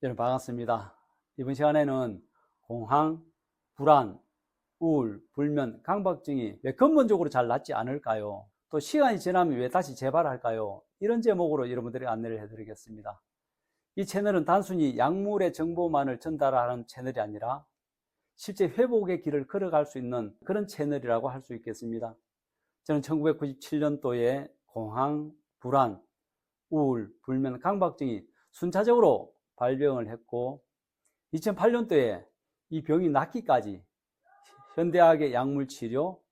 여러분 반갑습니다. 이번 시간에는 공황, 불안, 우울, 불면, 강박증이 왜 근본적으로 잘 낫지 않을까요? 또 시간이 지나면 왜 다시 재발할까요? 이런 제목으로 여러분들이 안내를 해드리겠습니다. 이 채널은 단순히 약물의 정보만을 전달하는 채널이 아니라 실제 회복의 길을 걸어갈 수 있는 그런 채널이라고 할 수 있겠습니다. 저는 1997년도에 공황, 불안, 우울, 불면, 강박증이 순차적으로 발병을 했고 2008년도에 이 병이 낫기까지 현대학의 약물 치료,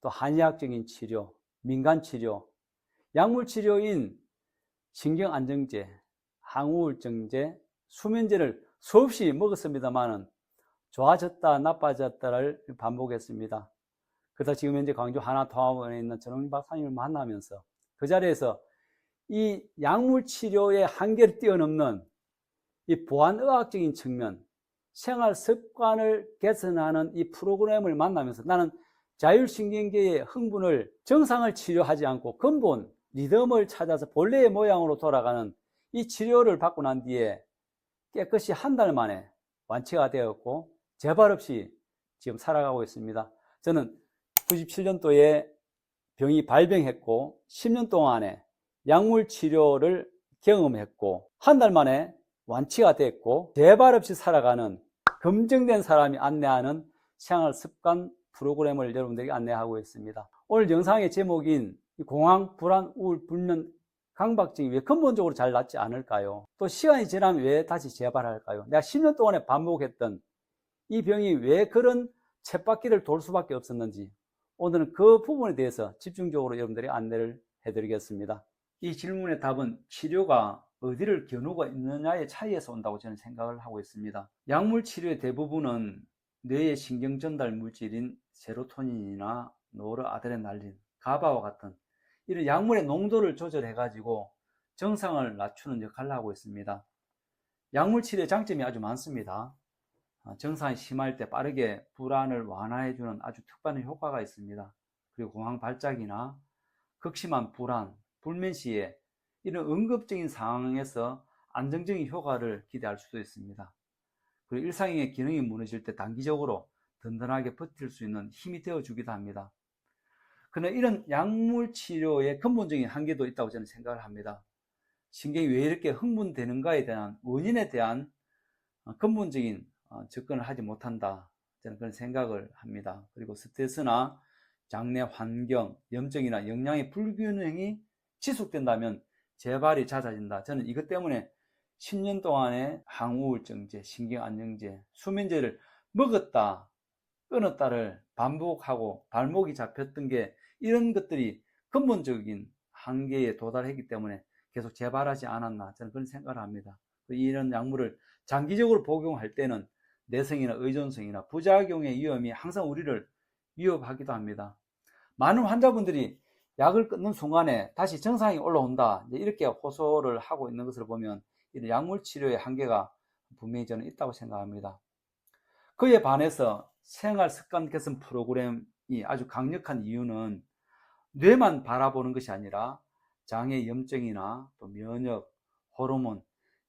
또 한의학적인 치료, 민간 치료, 약물 치료인 신경 안정제, 항우울증제, 수면제를 수없이 먹었습니다만은 좋아졌다 나빠졌다를 반복했습니다. 그러다 지금 현재 광주 하나통합원에 있는 전홍민 박사님을 만나면서 그 자리에서 이 약물 치료의 한계를 뛰어넘는 이 보안의학적인 측면, 생활 습관을 개선하는 이 프로그램을 만나면서 나는 자율신경계의 흥분을 정상을 치료하지 않고 근본 리듬을 찾아서 본래의 모양으로 돌아가는 이 치료를 받고 난 뒤에 깨끗이 한 달 만에 완치가 되었고 재발 없이 지금 살아가고 있습니다. 저는 97년도에 병이 발병했고 10년 동안에 약물 치료를 경험했고 한 달 만에 완치가 됐고 재발 없이 살아가는 검증된 사람이 안내하는 생활 습관 프로그램을 여러분들에게 안내하고 있습니다. 오늘 영상의 제목인 공황, 불안, 우울, 불면, 강박증이 왜 근본적으로 잘 낫지 않을까요? 또 시간이 지나면 왜 다시 재발할까요? 내가 10년 동안에 반복했던 이 병이 왜 그런 쳇바퀴를 돌 수밖에 없었는지 오늘은 그 부분에 대해서 집중적으로 여러분들이 안내를 해드리겠습니다. 이 질문의 답은 치료가 어디를 겨누고 있느냐의 차이에서 온다고 저는 생각을 하고 있습니다. 약물 치료의 대부분은 뇌의 신경 전달 물질인 세로토닌이나 노르아드레날린, 가바와 같은 이런 약물의 농도를 조절해 가지고 정상을 낮추는 역할을 하고 있습니다. 약물 치료의 장점이 아주 많습니다. 어, 정상이 심할 때 빠르게 불안을 완화해 주는 아주 특별한 효과가 있습니다. 그리고 공황 발작이나 극심한 불안, 불면 시에 이런 응급적인 상황에서 안정적인 효과를 기대할 수도 있습니다. 그리고 일상의 기능이 무너질 때 단기적으로 든든하게 버틸 수 있는 힘이 되어 주기도 합니다. 그러나 이런 약물 치료의 근본적인 한계도 있다고 저는 생각을 합니다. 신경이 왜 이렇게 흥분되는가에 대한 원인에 대한 어, 근본적인 어, 접근을 하지 못한다. 저는 그런 생각을 합니다. 그리고 스트레스나 장내 환경, 염증이나 영양의 불균형이 지속된다면 재발이 잦아진다. 저는 이것 때문에 10년 동안의 항우울증제, 신경안정제, 수면제를 먹었다, 끊었다를 반복하고 발목이 잡혔던 게 이런 것들이 근본적인 한계에 도달했기 때문에 계속 재발하지 않았나 저는 그런 생각을 합니다. 이런 약물을 장기적으로 복용할 때는 내성이나 의존성이나 부작용의 위험이 항상 우리를 위협하기도 합니다. 많은 환자분들이 약을 끊는 순간에 다시 정상이 올라온다. 이렇게 호소를 하고 있는 것을 보면 이런 약물 치료의 한계가 분명히 저는 있다고 생각합니다. 그에 반해서 생활 습관 개선 프로그램이 아주 강력한 이유는 뇌만 바라보는 것이 아니라 장애 염증이나 또 면역, 호르몬,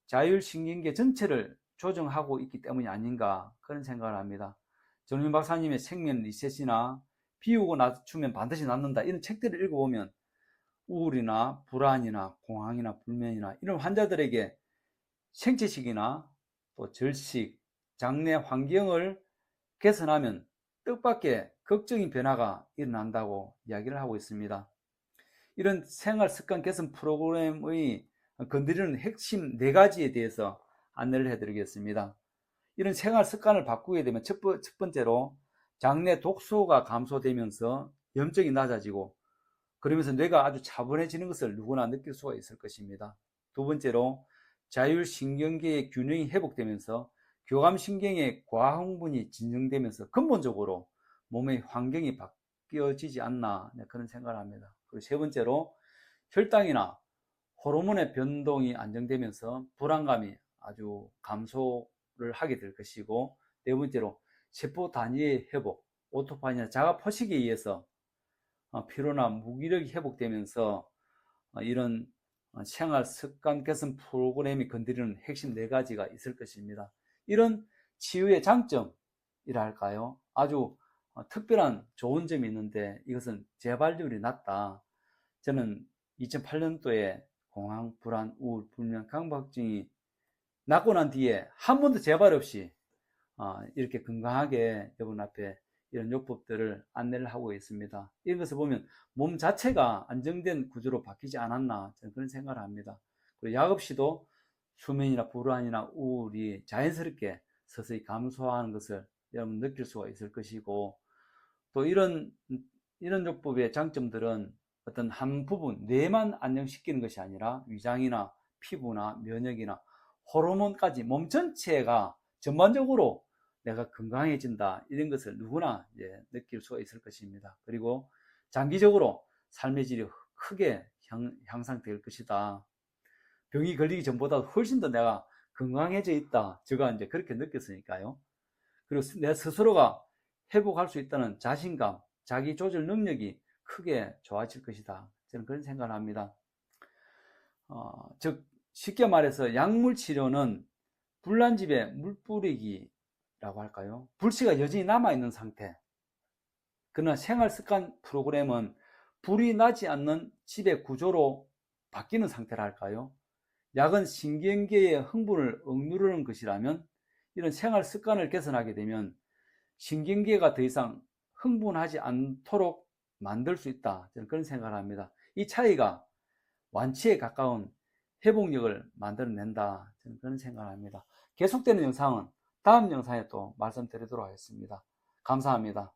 자율신경계 전체를 조정하고 있기 때문이 아닌가 그런 생각을 합니다. 전민 박사님의 생명 리셋이나 비우고 낮추면 반드시 낫는다 이런 책들을 읽어보면 우울이나 불안이나 공황이나 불면이나 이런 환자들에게 생체식이나 또 절식, 장내 환경을 개선하면 뜻밖의 걱정인 변화가 일어난다고 이야기를 하고 있습니다. 이런 생활 습관 개선 프로그램의 건드리는 핵심 네 가지에 대해서 안내를 해드리겠습니다. 이런 생활 습관을 바꾸게 되면 첫, 번째로 장내 독소가 감소되면서 염증이 낮아지고 그러면서 뇌가 아주 차분해지는 것을 누구나 느낄 수가 있을 것입니다. 두 번째로 자율신경계의 균형이 회복되면서 교감신경의 과흥분이 진정되면서 근본적으로 몸의 환경이 바뀌어지지 않나 네, 그런 생각을 합니다. 그리고 세 번째로 혈당이나 호르몬의 변동이 안정되면서 불안감이 아주 감소를 하게 될 것이고 네 번째로 세포 단위의 회복, 오토파니나 자가 포식에 의해서 어, 피로나 무기력이 회복되면서 어, 이런 어, 생활 습관 개선 프로그램이 건드리는 핵심 네 가지가 있을 것입니다. 이런 치유의 장점이라 할까요? 아주 어, 특별한 좋은 점이 있는데 이것은 재발률이 낮다. 저는 2008년도에 공황, 불안, 우울, 불면, 강박증이 낫고 난 뒤에 한 번도 재발 없이 어, 이렇게 건강하게 여러분 앞에 이런 요법들을 안내를 하고 있습니다. 이런 것을 보면 몸 자체가 안정된 구조로 바뀌지 않았나 저는 그런 생각을 합니다. 그리고 약 없이도 수면이나 불안이나 우울이 자연스럽게 서서히 감소하는 것을 여러분 느낄 수가 있을 것이고 또 이런 이런 요법의 장점들은 어떤 한 부분 뇌만 안정시키는 것이 아니라 위장이나 피부나 면역이나 호르몬까지 몸 전체가 전반적으로 내가 건강해진다 이런 것을 누구나 이제 느낄 수가 있을 것입니다. 그리고 장기적으로 삶의 질이 크게 향, 향상될 것이다. 병이 걸리기 전보다 훨씬 더 내가 건강해져 있다. 제가 이제 그렇게 느꼈으니까요. 그리고 내 스스로가 회복할 수 있다는 자신감, 자기 조절 능력이 크게 좋아질 것이다. 저는 그런 생각을 합니다. 어, 즉 쉽게 말해서 약물 치료는 불난 집에 물 뿌리기 라고 할까요? 불씨가 여전히 남아 있는 상태. 그러나 생활 습관 프로그램은 불이 나지 않는 집의 구조로 바뀌는 상태라 할까요? 약은 신경계의 흥분을 억누르는 것이라면 이런 생활 습관을 개선하게 되면 신경계가 더 이상 흥분하지 않도록 만들 수 있다. 저는 그런 생각을 합니다. 이 차이가 완치에 가까운 회복력을 만들어낸다. 저는 그런 생각을 합니다. 계속되는 영상은 다음 영상에 또 말씀드리도록 하겠습니다. 감사합니다.